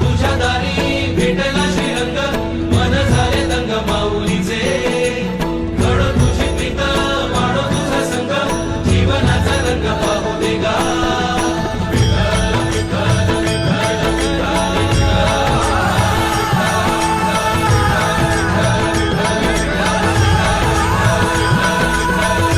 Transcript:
तुझ्या दारी भेटला श्री मन झाले दंग माऊलीचे म्हणू तुझी पिता माणू तुझा संग जीवनाचा रंग